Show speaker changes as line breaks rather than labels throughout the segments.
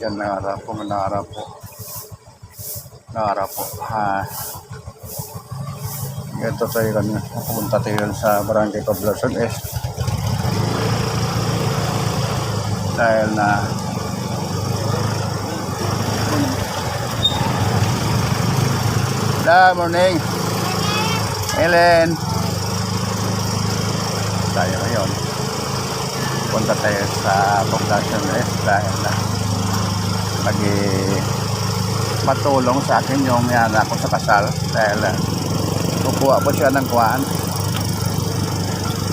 Yan, naharap po, naharap po. Naharap po. Ha. Ito tayo kanina. Pupunta tayo sa Barangay Poblacion Est. Dahil na Good morning. Helen. Tayo ngayon. Punta tayo sa Poblacion Est dahil na lagi matulong sa akin yung yana ko sa kasal dahil uh, kukuha po siya ng kuhaan.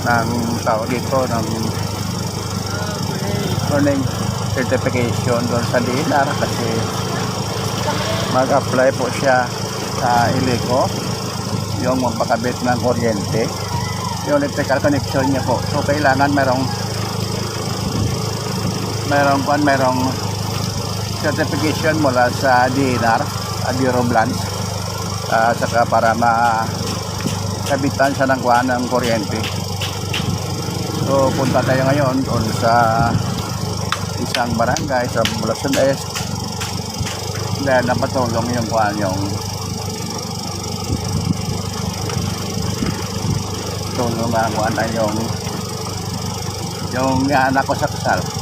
Ng tawag dito ng morning certification doon sa DNR kasi mag-apply po siya sa Ileco yung magpakabit ng kuryente. Yung electrical connection niya po. So kailangan merong merong kwan merong certification mula sa DNR uh, Bureau Lands uh, saka para makabitan siya ng kuhaan ng kuryente. So punta tayo ngayon doon sa isang barangay sa Bulacan Est dahil napatulong yung kuhaan yung tulong na kuhaan na yung yung anak ko sa kasal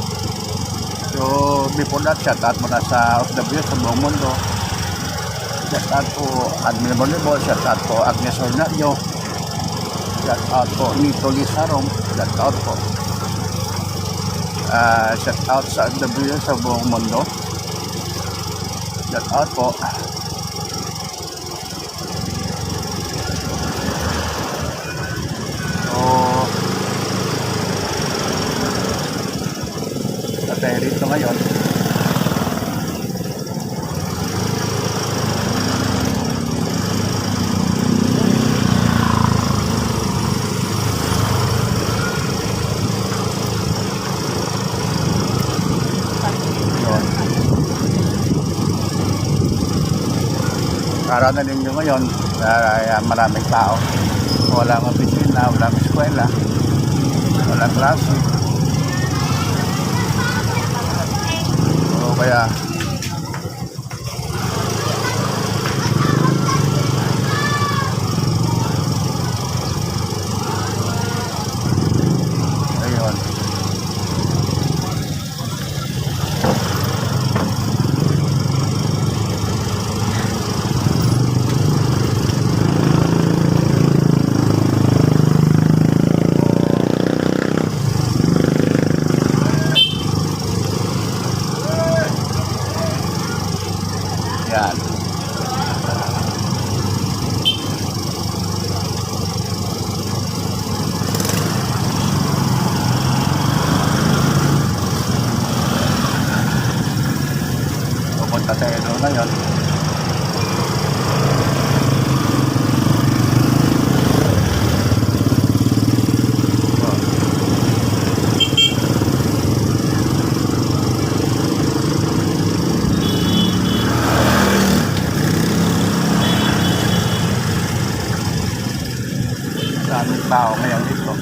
So, before that, shout out muna sa OFW sa buong mundo. Shout out po Admin Volleyball, shout out po Agnes Ornalio, shout out po Nito Lisarom, shout out po. Uh, shout out sa OFW sa buong mundo. Shout out po. So, at tayo rito ngayon. Araw na linggo ngayon, kaya maraming tao. Walang opisina, walang eskwela, walang klase. So, kaya ayun yan pupunta tayo doon ngayon daming tao ngayon dito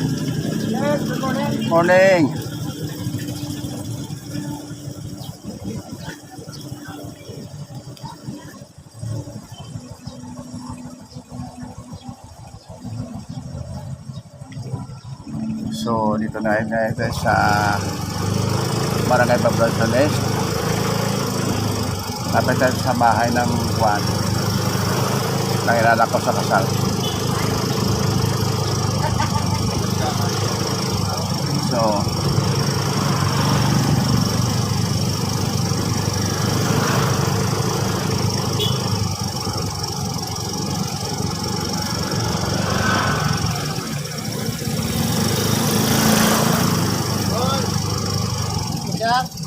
morning So, dito na tayo tayo sa Barangay Est. Lapit sa bahay ng Juan. Nangilala ko sa kasal. So,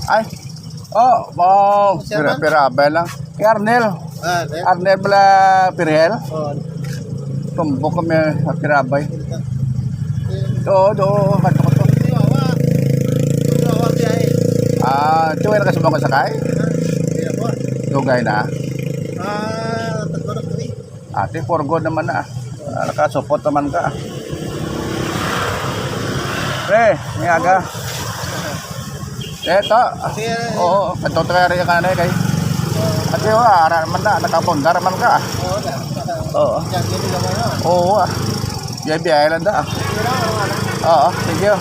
ay, oh, wow, pira, pirabel lang. Kay Arnel,
Ah, eh.
Arnel pala Pirhel,
Oh.
tumbok kami sa pirabay. Do, do, kato ko to. Ah, tuwing na kasi mga sakay, dugay na.
Ah, tagorok kami.
Ate, for good naman na. Ah, nakasupot naman ka. Pre, may aga. Eto. Oo, katotokari ka na kay. At yun, ara man na, nakapundar man ka.
oo.
Oo.
Naman.
Oo ah. Biya biya lang da.
Ano.
Oo, thank you.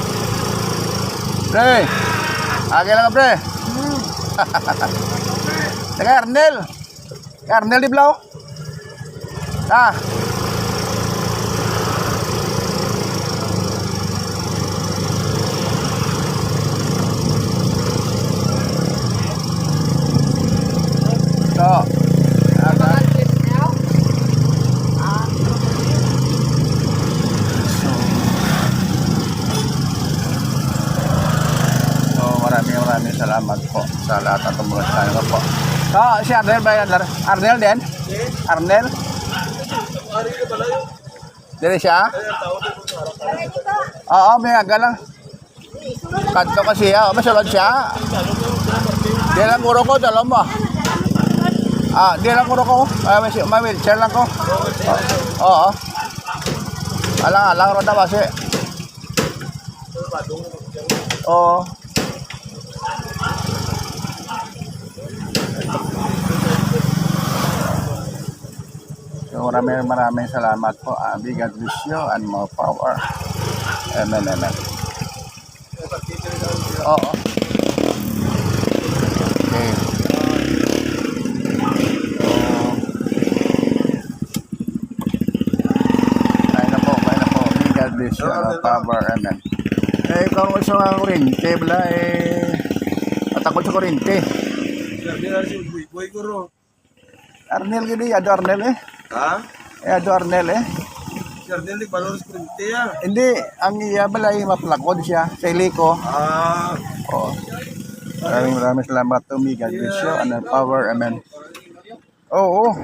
Pre. Agi lang pre. Teka, Arnel. Arnel di Blau. Ah. So, aga. So, so maraming maraming salamat po sa lahat tumulong sa akin po. So, si Arnel ba yan? Arnel din? Arnel? Dili siya? Oo, may aga lang. Kanto kasi siya. Masulod siya. Di lang kuro ko, talong mo. Ah, di lang kuro ko. Ah, may, may wheelchair lang ko. Oo. Alang-alang ro daw kasi. Oo. So maraming maraming salamat po. Uh, God bless you and more power. Amen, amen. Oo. Okay. Kaya na po, kaya na po. God bless you and more power. Amen. Eh, kung gusto nga kurente, bala eh, matakot sa kurente. Arnel gini, ado Arnel eh.
Ha?
Eh, ado Arnel eh.
Si Arnel, di balon sa yan.
Hindi, ang iya balay maplakod siya sa iliko.
Ah,
Oo. Maraming maraming salamat to me. God bless you and the power. Amen. Oo.